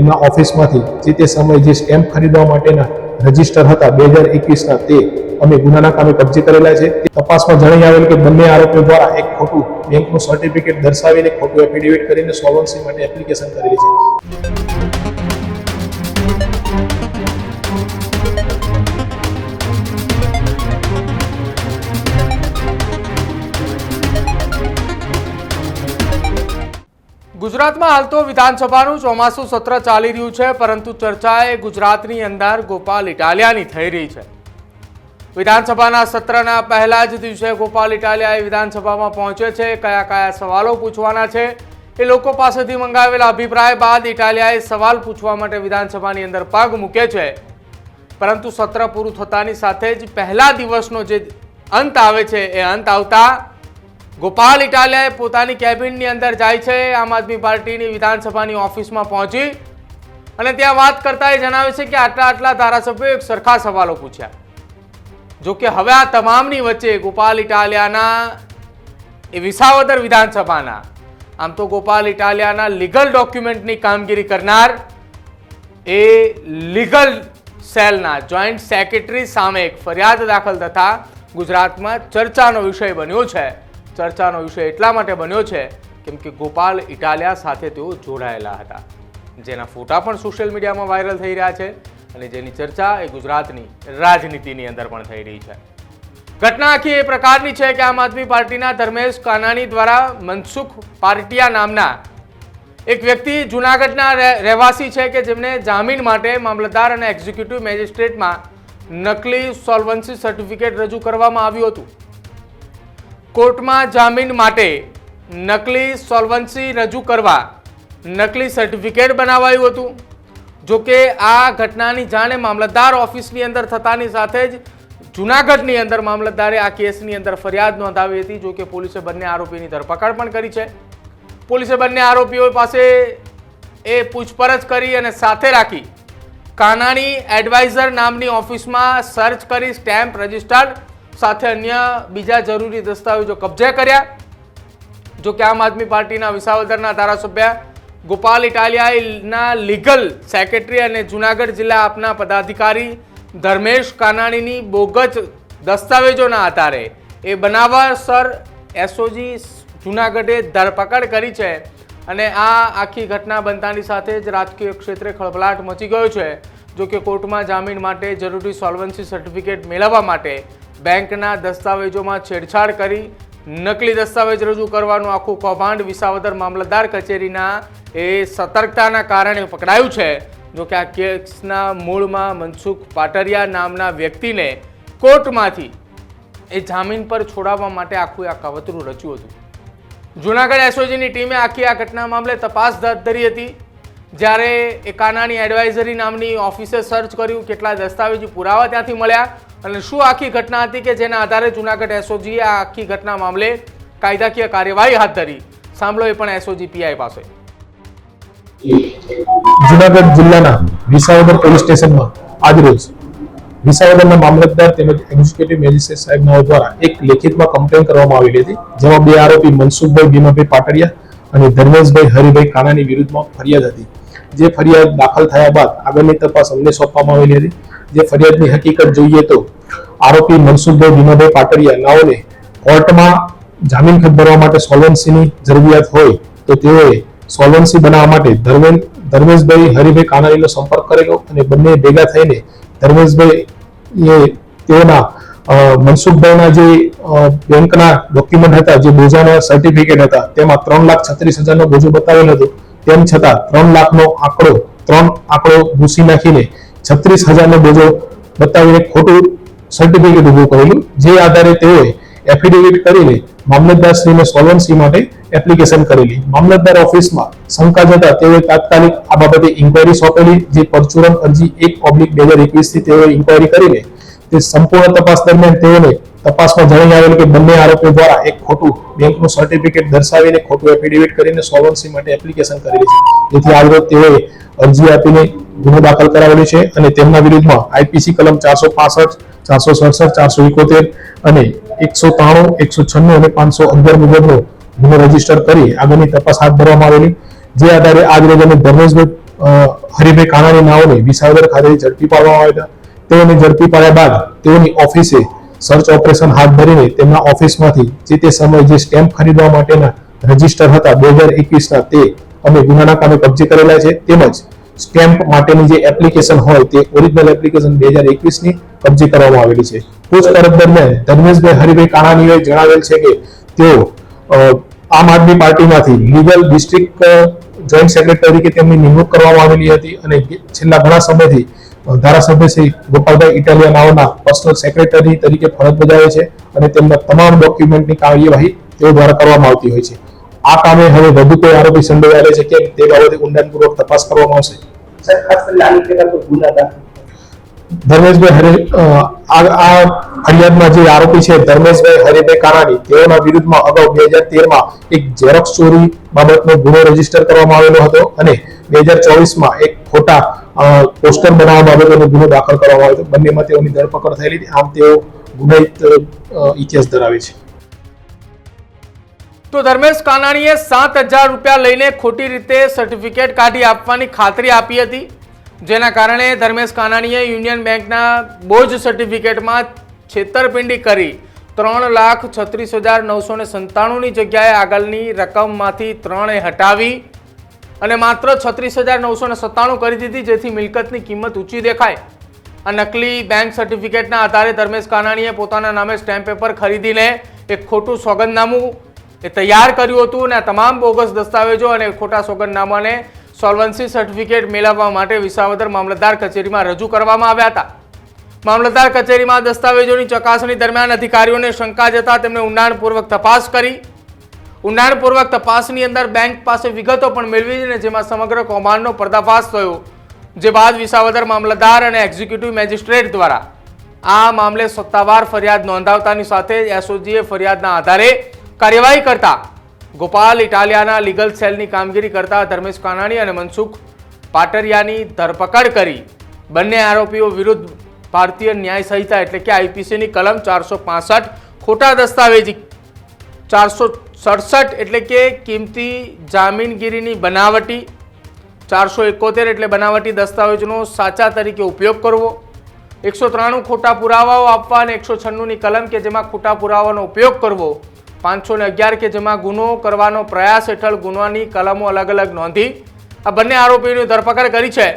તેમના ઓફિસમાંથી જે તે સમયે જે સ્ટેમ્પ ખરીદવા માટેના રજિસ્ટર હતા, બે હજાર એકવીસના તે અમે ગુનાના કામે કબજે કરેલા છે. તપાસમાં જણાઈ આવેલ કે બંને આરોપીઓ દ્વારા એક ખોટું બેંકનું સર્ટિફિકેટ દર્શાવીને ખોટું એફિડેવિટ કરીને સોલવન્સી માટે એપ્લિકેશન કરેલી છે. ગુજરાતમાં હાલ તો વિધાનસભાનું ચોમાસું સત્ર ચાલી રહ્યું છે, પરંતુ ચર્ચા એ ગુજરાતની અંદર ગોપાલ ઇટાલિયાની થઈ રહી છે. વિધાનસભાના સત્રના પહેલા જ દિવસે ગોપાલ ઇટાલિયા એ વિધાનસભામાં પહોંચે છે. કયા કયા સવાલો પૂછવાના છે? એ લોકો પાસેથી મંગાવેલા અભિપ્રાય બાદ ઇટાલિયાએ સવાલ પૂછવા માટે વિધાનસભાની અંદર પગ મૂકે છે. પરંતુ સત્ર પૂરું થતાની સાથે જ પહેલા દિવસનો જે અંત આવે છે, એ અંત આવતા ગોપાલ ઇટાલિયાએ પોતાની કેબિનની અંદર જાય છે, આમ આદમી પાર્ટીની વિધાનસભાની ઓફિસમાં પહોંચી. અને ત્યાં વાત કરતા એ જણાવે છે કે આટલા આટલા ધારાસભ્યો એક સરખા સવાલો પૂછ્યા. જો કે હવે આ તમામની વચ્ચે ગોપાલ ઇટાલિયાના, એ વિસાવદર વિધાનસભાના, આમ તો ગોપાલ ઇટાલિયાના લીગલ ડોક્યુમેન્ટની કામગીરી કરનાર એ લીગલ સેલના જોઈન્ટ સેક્રેટરી સામે એક ફરિયાદ દાખલ થતા ગુજરાતમાં ચર્ચાનો વિષય બન્યો છે. ચર્ચાનો વિષય એટલા માટે બન્યો છે કેમ કે ગોપાલ ઇટાલિયા સાથે તેઓ જોડાયેલા હતા. જેના ફોટા પણ સોશિયલ મીડિયામાં વાયરલ થઈ રહ્યા છે અને જેની ચર્ચા એ ગુજરાતની રાજનીતિની અંદર પણ થઈ રહી છે. ઘટના આખી એ પ્રકારની છે કે આમ આદમી પાર્ટીના ધર્મેશ કાનાણી દ્વારા મનસુખ પાર્ટિયા નામના એક વ્યક્તિ જુનાગઢના રહે- રહેવાસી છે કે જેમને જામીન માટે મામલતદાર અને એક્ઝિક્યુટિવ મેજિસ્ટ્રેટમાં નકલી સોલ્વન્સી સર્ટિફિકેટ રજૂ કરવામાં આવ્યું હતું. કોર્ટમાં જામીન માટે નકલી સોલ્વન્સી રજૂ કરવા નકલી સર્ટિફિકેટ બનાવાયું હતું. જો કે આ ઘટનાની જાણે મામલતદાર ઓફિસની અંદર થતાની સાથે જ જૂનાગઢની અંદર મામલતદારે આ કેસની અંદર ફરિયાદ નોંધાવી હતી. જો કે પોલીસે બંને આરોપીની ધરપકડ પણ કરી છે. પોલીસે બંને આરોપીઓ પાસે એ પૂછપરછ કરી અને સાથે રાખી કાનાણી એડવાઇઝર નામની ઓફિસમાં સર્ચ કરી સ્ટેમ્પ રજિસ્ટર સાથે અન્ય બીજા જરૂરી દસ્તાવેજો કબજે કર્યા, જો કે આમ આદમી પાર્ટીના વિસાવદરના ધારાસભ્ય ગોપાલ ઇટાલિયાના લીગલ સેક્રેટરી અને જુનાગઢ જિલ્લા આપના પદાધિકારી ધર્મેશ કાનાણીની બોગજ દસ્તાવેજોના આધારે એ બનાવસર એસઓજી જુનાગઢે ધરપકડ કરી છે અને આ આખી ઘટના બનતાની સાથે જ રાજકીય ક્ષેત્રે ખળભળાટ મચી ગયો છે, જો કે કોર્ટમાં જામીન માટે જરૂરી સોલ્વન્સી સર્ટિફિકેટ મેળવવા માટે બેંકના દસ્તાવેજોમાં છેડછાડ કરી નકલી દસ્તાવેજ રજૂ કરવાનું આખું કૌભાંડ વિસાવદર મામલતદાર કચેરીના એ સતર્કતાના કારણે પકડાયું છે. જો કે આ કેસના મૂળમાં મનસુખ પાટરિયા નામના વ્યક્તિને કોર્ટમાંથી એ જામીન પર છોડાવવા માટે આખું આ કાવતરું રચ્યું હતું. જુનાગઢ એસઓજીની ટીમે આખી આ ઘટના મામલે તપાસ હાથ ધરી હતી. જ્યારે એ કાનાની એડવાઇઝરી નામની ઓફિસે સર્ચ કર્યું, કેટલા દસ્તાવેજો પુરાવા ત્યાંથી મળ્યા અને શું આખી ઘટના હતી કે જેના આધારે જુનાગઢ એસઓજીએ આ આખી ઘટના મામલે કાયદાકીય કાર્યવાહી હાથ ધરી. સાંભળો એ પણ એસઓજી પીઆઈ પાસે. જુનાગઢ જિલ્લાના વિસાવદર પોલીસ સ્ટેશનમાં આજરોજ વિસાવદરના મામલતદાર તેમજ એક્ઝિક્યુટિવ મેજિસ્ટ્રેટ સાહેબના દ્વારા એક લેખિતમાં કમ્પ્લેન કરવામાં આવેલી હતી, જેમાં બે આરોપી મનસુખભાઈ ભીમાભાઈ પાટડિયા અને ધર્મેશભાઈ હરિભાઈ કાનાની વિરુદ્ધમાં ફરિયાદ હતી. જે ફરિયાદ દાખલ થયા બાદ આગળની તપાસ અમને સોંપવામાં આવેલી હતી. જે ફરિયાદની હકીકત જોઈએ તો આરોપી મનસુખભાઈ ભીમાભાઈ પાટડિયા નાઓને કોર્ટમાં જામીન ભરવા માટે સોલ્વન્સીની જરૂરિયાત હોય તો તેઓએ સોલ્વન્સી બનાવવા માટે ધર્મેશભાઈ હરિભાઈ કાનાણીનો સંપર્ક કરેલો અને બંને ભેગા થઈને ધર્મેશભાઈ તેઓના મનસુખભાઈના જે બેંકના ડોક્યુમેન્ટ હતા, જે બોજાના સર્ટિફિકેટ હતા, તેમાં ત્રણ લાખ છત્રીસ હજારનો બોજો બતાવેલો હતો. તેમ છતાં ત્રણ લાખનો આંકડો, ત્રણ આંકડો ભૂસી નાખીને છત્રીસ હજારનો બોજો બતાવીને ખોટું સર્ટિફિકેટ ઊભું કરેલું. જે આધારે તેઓએ એફિડેવિટ કરીને મામલતદારશ્રીને સોલ્વન્સી માટે એપ્લિકેશન કરેલી. મામલતદાર ઓફિસમાં શંકા જતા તેઓએ તાત્કાલિક આ બાબતે ઇન્કવાયરી સોંપેલી. જે પરચુરમ અરજી એક ઓબ્લિક બે હજાર એકવીસથી તેઓએ ઇન્કવાયરી કરીને તે સંપૂર્ણ તપાસ દરમિયાન તેઓને તપાસમાં જણાઈ આવેલ કે બંને આરોપીઓ દ્વારા એક ખોટું બેંકનું સર્ટિફિકેટ દર્શાવીને ખોટું એફિડેવિટ કરીને સોલવન્સી માટે એપ્લિકેશન કરેલી છે. જેથી આજરોજ તેઓએ અરજી આપીને ગુનો દાખલ કરાવેલો છે અને તેમના વિરુદ્ધમાં આઈપીસી કલમ ચારસો પાસઠ, ચારસો સડસઠ, ચારસો એકોતેર અને એકસો ત્રાણું, એકસો છન્નું અને પાંચસો અગિયાર મુજબનો ગુનો રજિસ્ટર કરી આગળની તપાસ હાથ ધરવામાં આવેલી. જે આધારે આ રોજ અમે ધર્મેશભાઈ હરિભાઈ કાણાની નાઓને વિસાવદર ખાતે ઝડપી પાડવામાં આવ્યા હતા. તેઓને ઝડપી પાડ્યા બાદ તેઓની ઓફિસે સર્ચ ઓપરેશન હાથ ધરીને તેમના ઓફિસમાંથી જે તે સમયે જે સ્ટેમ્પ ખરીદવા માટેના રજિસ્ટર હતા બે હજાર એકવીસના તે અમે ગુનાના કામે કબજે કરેલા છે. તેમજ સ્ટેમ્પ માટેની જે એપ્લિકેશન હોય તે ઓરિજિનલ એપ્લિકેશન બે હજાર એકવીસની કબજે કરવામાં આવેલી છે. પૂછપરછ દરમિયાન ધર્મેશભાઈ હરિભાઈ કાણાનીએ જણાવેલ છે કે તેઓ આમ આદમી પાર્ટીમાંથી લીગલ ડિસ્ટ્રિક્ટ જોઈન્ટ સેક્રેટરી તરીકે તેમની નિમણૂક કરવામાં આવેલી હતી અને છેલ્લા ઘણા સમયથી ધારાસભ્ય શ્રી ગોપાલભાઈ ઇટાલિયા નાઓના પર્સનલ સેક્રેટરી તરીકે ફરજ બજાવે છે અને તેમના તમામ ડોક્યુમેન્ટની કાર્યવાહી તેઓ દ્વારા કરવામાં આવતી હોય છે. આ કામે હવે વધુ કોઈ આરોપી સંડોવાયેલા છે કે તે બાબતે ઊંડાણપૂર્વક તપાસ કરવામાં આવશે? ધર્મેશભાઈ હરે આ ફરિયાદમાં જે આરોપી છે ધર્મેશભાઈ હરિભાઈ કાનાણી તેઓના વિરુદ્ધમાં અગાઉ બે હજાર તેરમાં એક ઝેરોક્ષ ચોરી બાબતનો ગુનો રજિસ્ટર કરવામાં આવેલો હતો અને બે હજાર ચોવીસમાં એક ખોટા પોસ્ટર બનાવવા બાબતનો ગુનો દાખલ કરવામાં આવ્યો હતો. બંનેમાં તેઓની ધરપકડ થયેલી આમ તેઓ ગુનાહિત ઇતિહાસ ધરાવે છે. તો ધર્મેશ કાનાણીએ સાત હજાર રૂપિયા લઈને ખોટી રીતે સર્ટિફિકેટ કાઢી આપવાની ખાતરી આપી હતી. જેના કારણે ધર્મેશ કાનાણીએ યુનિયન બેંકના બોજ સર્ટિફિકેટમાં છેતરપિંડી કરી ત્રણ લાખ છત્રીસ હજાર નવસો ને સંતાણુંની જગ્યાએ આગળની રકમમાંથી ત્રણે હટાવી અને માત્ર છત્રીસ હજાર નવસો ને સત્તાણું કરી દીધી, જેથી મિલકતની કિંમત ઊંચી દેખાય. આ નકલી બેંક સર્ટિફિકેટના આધારે ધર્મેશ કાનાણીએ પોતાના નામે સ્ટેમ્પ પેપર ખરીદીને એક ખોટું સોગંદનામું એ તૈયાર કર્યું હતું અને આ તમામ બોગસ દસ્તાવેજો અને ખોટા સોગંદનામાને સોલ્વન્સી સર્ટિફિકેટ મેળવવા માટે વિસાવદર મામલતદાર કચેરીમાં રજૂ કરવામાં આવ્યા હતા. મામલતદાર કચેરીમાં દસ્તાવેજોની ચકાસણી દરમિયાન અધિકારીઓને શંકા જતા તેમણે ઊંડાણપૂર્વક તપાસ કરી ઊંડાણપૂર્વક તપાસની અંદર બેંક પાસે વિગતો પણ મેળવી અને જેમાં સમગ્ર કૌભાંડનો પર્દાફાશ થયો, જે બાદ વિસાવદર મામલતદાર અને એક્ઝિક્યુટિવ મેજિસ્ટ્રેટ દ્વારા આ મામલે સત્તાવાર ફરિયાદ નોંધાવતાની સાથે એસઓજીએ ફરિયાદના આધારે કાર્યવાહી કરતા ગોપાલ ઇટાલિયાના લીગલ સેલની કામગીરી કરતા ધર્મેશ કાનાણી અને મનસુખ પાટરિયાની ધરપકડ કરી. બંને આરોપીઓ વિરુદ્ધ ભારતીય ન્યાય સંહિતા એટલે કે આઈપીસીની કલમ ચારસો ખોટા દસ્તાવેજી ચારસો સડસઠ એટલે કે કિંમતી જામીનગીરીની બનાવટી, ચારસો એકોતેર એટલે બનાવટી દસ્તાવેજનો સાચા તરીકે ઉપયોગ કરવો, એકસો ત્રાણું ખોટા પુરાવાઓ આપવા અને એકસો છન્નુંની કલમ કે જેમાં ખોટા પુરાવાનો ઉપયોગ કરવો, પાંચસો ને અગિયાર કે જેમાં ગુનો કરવાનો પ્રયાસ હેઠળ ગુનાની કલમો અલગ અલગ નોંધી. આ બંને આરોપીઓની ધરપકડ કરી છે.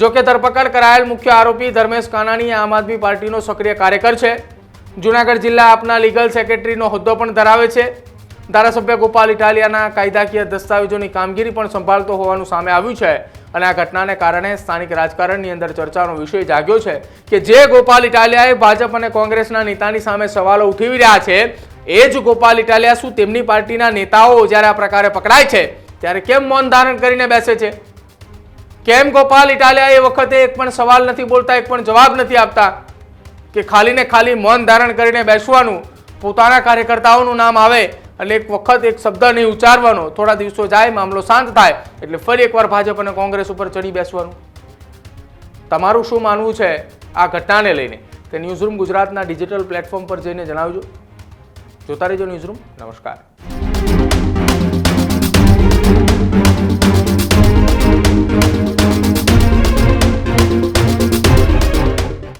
જો કે ધરપકડ કરાયેલ મુખ્ય આરોપી ધર્મેશ કાનાણી આમ આદમી પાર્ટીનો સક્રિય કાર્યકર છે. જુનાગઢ જિલ્લા આપના લીગલ સેક્રેટરીનો હોદ્દો પણ ધરાવે છે. ધારાસભ્ય ગોપાલ ઇટાલિયાના કાયદાકીય દસ્તાવેજોની કામગીરી પણ સંભાળતો હોવાનું સામે આવ્યું છે અને આ ઘટનાને કારણે સ્થાનિક રાજકારણની અંદર ચર્ચાનો વિષય જાગ્યો છે કે જે ગોપાલ ઇટાલિયાએ ભાજપ અને કોંગ્રેસના નેતાની સામે સવાલો ઉઠાવી રહ્યા છે, એ જ ગોપાલ ઇટાલિયા શું તેમની પાર્ટીના નેતાઓ જ્યારે આ પ્રકારે પકડાય છે, ત્યારે કેમ મૌન ધારણ કરીને બેસે છે? કેમ ગોપાલ ઇટાલિયા એ વખતે એક પણ સવાલ નથી બોલતા, એક પણ જવાબ નથી આપતા? કે ખાલી ને ખાલી મૌન ધારણ કરીને બેસવાનું? પોતાના કાર્યકર્તાઓનું નામ આવે? એટલે એક વખત એક શબ્દ નહીં ઉચ્ચારવાનો. થોડા દિવસો જાય, મામલો શાંત થાય, એટલે ફરી એકવાર ભાજપ અને કોંગ્રેસ ઉપર ચડી બેસવાનું. તમારું શું માનવું છે આ ઘટનાને લઈને? તે ન્યૂઝરૂમ ગુજરાતના ડિજિટલ પ્લેટફોર્મ પર જઈને જણાવજો. જોતા રહેજો ન્યૂઝરૂમ નમસ્કાર.